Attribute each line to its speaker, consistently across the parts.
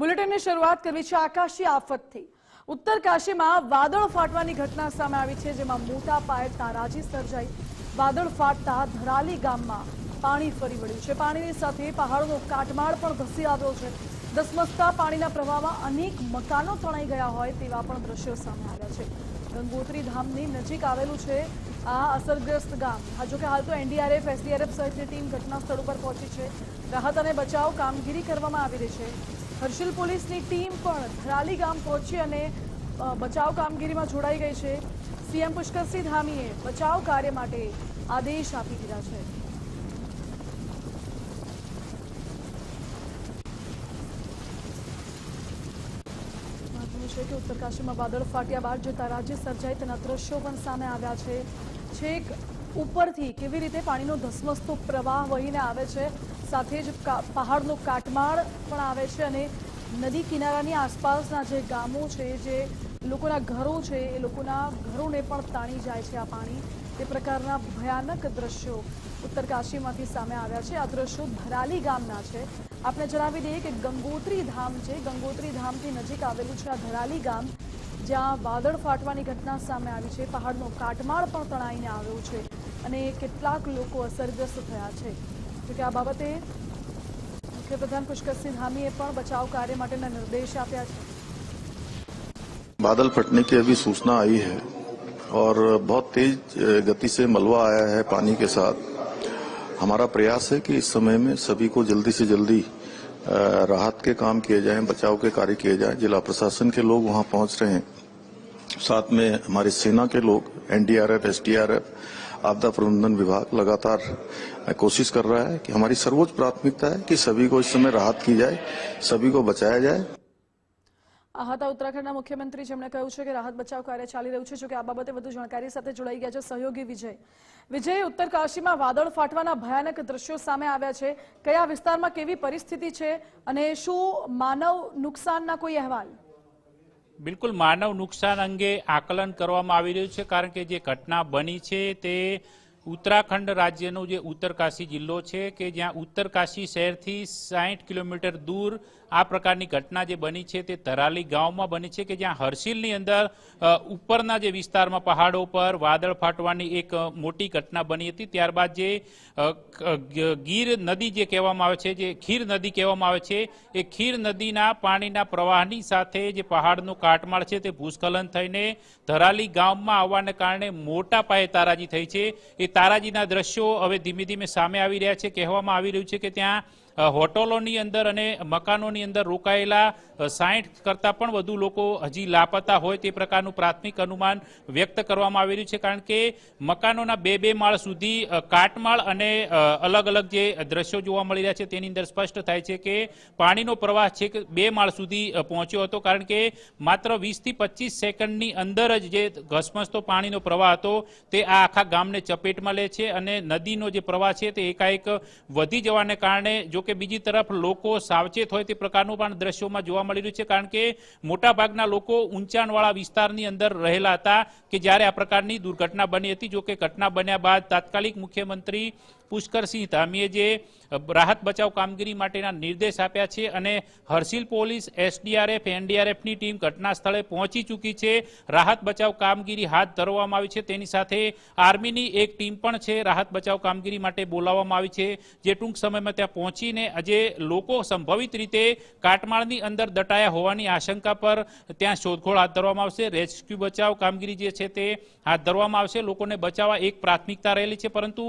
Speaker 1: બુલેટિનની શરૂઆત કરવી છે આકાશી આફતથી. ઉત્તર કાશીમાં વાદળ ફાટવાની ઘટના સામે આવી છે, જેમાં મોટા પાયે તારાજી સર્જાઈ. વાદળ ફાટતા ધરાલી ગામમાં પાણી ફરી વળ્યું છે. પાણીની સાથે પહાડનો કાટમાળ પણ ધસી આવ્યો છે. ધસમસતા પાણીના પ્રવાહમાં અનેક મકાનો તણાઈ ગયા હોય તેવા પણ દ્રશ્યો સામે આવ્યા છે. ગંગોત્રી ધામની નજીક આવેલું છે આ અસરગ્રસ્ત ગામ જો કે હાલ તો એનડીઆરએફ, એસડીઆરએફ સહિતની ટીમ ઘટના સ્થળ ઉપર પહોંચી છે. રાહત અને બચાવ કામગીરી કરવામાં આવી રહી છે. હર્ષિલ પોલીસની ટીમ પણ ધરાલી ગામ પહોંચી અને બચાવ કામગીરીમાં જોડાઈ ગઈ છે. સીએમ પુષ્કરસિંહ ધામીએ બચાવ કાર્ય માટે આદેશ આપી દીધા છે. છે કે ઉત્તરકાશીમાં વાદળ ફાટ્યા બાદ જે તારાજી સર્જાઈ તેના દ્રશ્યો પણ સામે આવ્યા છે. છેક ઉપરથી કેવી રીતે પાણીનો ધસમસતો પ્રવાહ વહીને આવે છે. સાથે જ પહાડનો કાટમાળ પણ આવે છે અને નદી કિનારાની આસપાસના જે ગામો છે, જે લોકોના ઘરો છે, એ લોકોના ઘરોને પણ તાણી જાય છે આ પાણી. તે પ્રકારના ભયાનક દ્રશ્યો ઉત્તરકાશીમાંથી સામે આવ્યા છે. આ દ્રશ્યો ધરાલી ગામના છે. આપણે જણાવી દઈએ કે ગંગોત્રી ધામ છે. ગંગોત્રી ધામથી નજીક આવેલું છે આ ધરાલી ગામ. જ્યાં વાદળ ફાટવાની ઘટના સામે આવી છે પહાડનો કાટમાળ પણ તણાઈને આવ્યો છે અને કેટલાક લોકો અસરગ્રસ્ત થયા છે જોકે આ બાબતે મુખ્યપ્રધાન પુષ્કરસિંહ ધામીએ પણ બચાવ કાર્ય માટેના નિર્દેશ આપ્યા છે
Speaker 2: बादल फटने की अभी सूचना आई है और बहुत तेज अ, गति से मलबा आया है पानी के साथ हमारा प्रयास है कि इस समय में सभी को जल्दी से जल्दी अ, राहत के काम किए जाएँ, बचाव के कार्य किए जाएँ, जिला प्रशासन के लोग वहाँ पहुँच रहे हैं। साथ में हमारी सेना के लोग, एनडीआरएफ, एसडीआरएफ, आपदा प्रबंधन विभाग लगातार कोशिश कर रहा है कि हमारी सर्वोच्च प्राथमिकता है कि सभी को इस समय राहत की जाए, सभी को बचाया जाए।
Speaker 1: હતા ઉત્તરાખંડના મુખ્યમંત્રી જેમણે કહ્યું છે કે રાહત બચાવ કાર્ય ચાલી રહ્યું છે, જોકે આ બાબતે વધુ જાણકારી સાથે જોડાઈ ગયા છે સહયોગી વિજય. વિજય ઉત્તરકાશીમાં વાદળ ફાટવાના ભયાનક દ્રશ્યો સામે આવ્યા છે. કયા વિસ્તારમાં કેવી પરિસ્થિતિ છે અને શું માનવ નુકસાનના કોઈ અહેવાલ?
Speaker 3: બિલકુલ, માનવ નુકસાન અંગે આકલન કરવામાં આવી રહ્યું છે, કારણ કે જે ઘટના બની છે તે ઉત્તરાખંડ રાજ્યનો જે ઉત્તરકાશી જિલ્લો છે, કે જ્યાં ઉત્તરકાશી શહેરથી સાહીઠ કિલોમીટર દૂર આ પ્રકારની ઘટના જે બની છે તે તરાલી ગામમાં બની છે કે જ્યાં હર્ષિલની અંદર ઉપરના જે વિસ્તારમાં પહાડો પર વાદળ ફાટવાની એક મોટી ઘટના બની હતી. ત્યારબાદ જે ગીર નદી જે કહેવામાં આવે છે, જે ખીર નદી કહેવામાં આવે છે, એ ખીર નદીના પાણીના પ્રવાહની સાથે જે પહાડનો કાટમાળ છે તે ભૂસ્ખલન થઈને ધરાલી ગામમાં આવવાને કારણે મોટા પાયે તારાજી થઈ છે. એ તારાજીના દ્રશ્યો હવે ધીમે ધીમે સામે આવી રહ્યા છે. કહેવામાં આવી રહ્યું છે કે ત્યાં હોટલોની અંદર અને મકાનોની અંદર રોકાયેલા સાઠ કરતાં પણ વધુ લોકો હજી લાપતા હોય તે પ્રકારનું પ્રાથમિક અનુમાન વ્યક્ત કરવામાં આવી રહ્યું છે, કારણ કે મકાનોના બે બે માળ સુધી કાટમાળ અને અલગ અલગ જે દ્રશ્યો જોવા મળી રહ્યા છે, તેની અંદર સ્પષ્ટ થાય છે કે પાણીનો પ્રવાહ છે કે બે માળ સુધી પહોંચ્યો હતો, કારણ કે માત્ર વીસથી પચીસ સેકન્ડની અંદર જ જે ઘસમસતો પાણીનો પ્રવાહ હતો, તે આ આખા ગામને ચપેટમાં લે છે અને નદીનો જે પ્રવાહ છે તે એકાએક વધી જવાને કારણે જો કે બીજી તરફ લોકો સાવચેત હોય તે પ્રકારનું પણ દ્રશ્યોમાં જોવા મળી રહ્યું છે, કારણ કે મોટાભાગના લોકો ઊંચાણવાળા વિસ્તારની અંદર રહેલા હતા કે જ્યારે આ પ્રકારની દુર્ઘટના બની હતી. જો કે ઘટના બન્યા બાદ તાત્કાલિક મુખ્યમંત્રી પુષ્કરસિંહ ધામીએ જે રાહત બચાવ કામગીરી માટેના નિર્દેશ આપ્યા છે અને હર્ષિલ પોલીસ, એસડીઆરએફ, એનડીઆરએફની ટીમ ઘટના સ્થળે પહોંચી ચૂકી છે. રાહત બચાવ કામગીરી હાથ ધરવામાં આવી છે. તેની સાથે આર્મીની એક ટીમ પણ છે. રાહત બચાવ કામગીરી માટે બોલાવવામાં આવી છે. જે ટૂંક સમયમાં ત્યાં પહોંચીને આજે લોકો સંભવિત રીતે કાટમાળની અંદર દટાયા હોવાની આશંકા પર ત્યાં શોધખોળ હાથ ધરવામાં આવશે. રેસ્ક્યુ બચાવ કામગીરી જે છે તે હાથ ધરવામાં આવશે. લોકોને બચાવવા એક પ્રાથમિકતા રહેલી છે. પરંતુ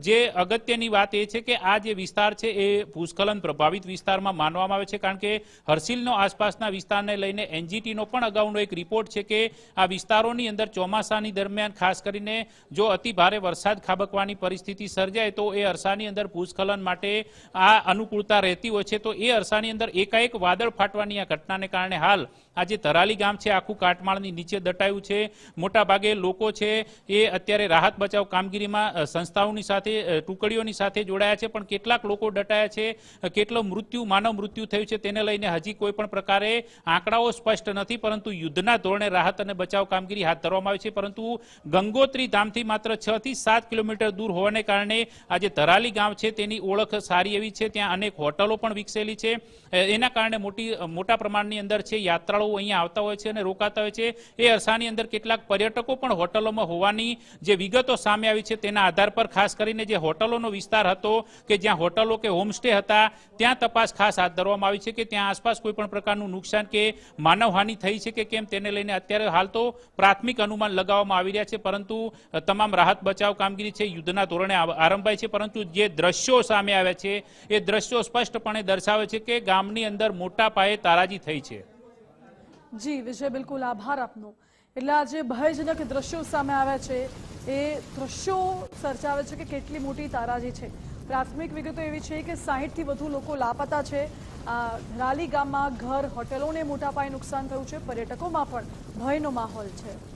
Speaker 3: જે અગત્યની વાત એ છે કે આ જે વિસ્તાર છે એ ભૂસ્ખલન પ્રભાવિત વિસ્તારમાં માનવામાં આવે છે કારણ કે હર્સિલનો આસપાસના વિસ્તારને લઈને એનજીટીનો પણ અગાઉનો એક રિપોર્ટ છે કે આ વિસ્તારોની અંદર ચોમાસાની દરમિયાન ખાસ કરીને જો અતિ ભારે વરસાદ ખાબકવાની પરિસ્થિતિ સર્જાય તો એ અરસાની અંદર ભૂસ્ખલન માટે આ અનુકૂળતા રહેતી હોય છે તો એ અરસાની અંદર એકાએક વાદળ ફાટવાની આ ઘટનાને કારણે હાલ આ જે તરાલી ગામ છે, આખું કાટમાળની નીચે દટાયું છે. મોટા ભાગે લોકો છે, એ અત્યારે રાહત બચાવ કામગીરીમાં સંસ્થાઓની સાથે ટુકડીઓની સાથે જોડાયા છે, પણ કેટલાક લોકો દટાયા છે. કેટલો મૃત્યુ, માનવ મૃત્યુ થયું છે, તેને લઈને હજી કોઈ પણ પ્રકારે આંકડાઓ સ્પષ્ટ નથી, પરંતુ યુદ્ધના ધોરણે રાહત અને બચાવ કામગીરી હાથ ધરવામાં આવી છે. પરંતુ ગંગોત્રી ધામથી માત્ર છ થી સાત કિલોમીટર દૂર હોવાને કારણે આ જે ધરાલી ગામ છે, તેની ઓળખ સારી એવી છે. ત્યાં અનેક હોટલો પણ વિકસેલી છે. એના કારણે મોટી મોટા પ્રમાણની અંદર છે યાત્રાળુઓ અહીંયા આવતા હોય છે અને રોકાતા હોય છે. એ અરસાની અંદર કેટલાક પર્યટકો પણ હોટલોમાં હોવાની જે વિગતો સામે આવી છે તેના આધાર પર ખાસ કરીને જે હોટલોનો વિસ્તાર હતો કે જ્યાં હોટલો કે હોમસ્ટે હતા, ત્યાં તપાસ ખાસ હાથ ધરવામાં આવી છે કે ત્યાં આસપાસ કોઈ પણ પ્રકારનું નુકસાન કે માનવહાનિ થઈ છે કે કેમ તેને લઈને અત્યારે હાલ તો પ્રાથમિક અનુમાન લગાવવામાં આવી રહ્યા છે. પરંતુ તમામ રાહત બચાવ કામગીરી છે, યુદ્ધના ધોરણે આ- આરંભાઈ છે. પરંતુ જે દ્રશ્યો સામે આવ્યા છે, એ દ્રશ્યો સ્પષ્ટપણે દર્શાવે છે કે ગામની અંદર મોટા પાયે તારાજી થઈ છે.
Speaker 1: જી, વિજય, બિલકુલ આભાર આપનો. એટલે આ જે ભયજનક દ્રશ્યો સામે આવ્યા છે, એ દ્રશ્યો સર્જાવે છે કે કેટલી મોટી તારાજી છે. પ્રાથમિક વિગતો એવી છે કે સાહીઠથી વધુ લોકો લાપતા છે. આ રાલી ગામમાં ઘર, હોટેલોને મોટા પાયે નુકસાન થયું છે. પર્યટકોમાં પણ ભયનો માહોલ છે.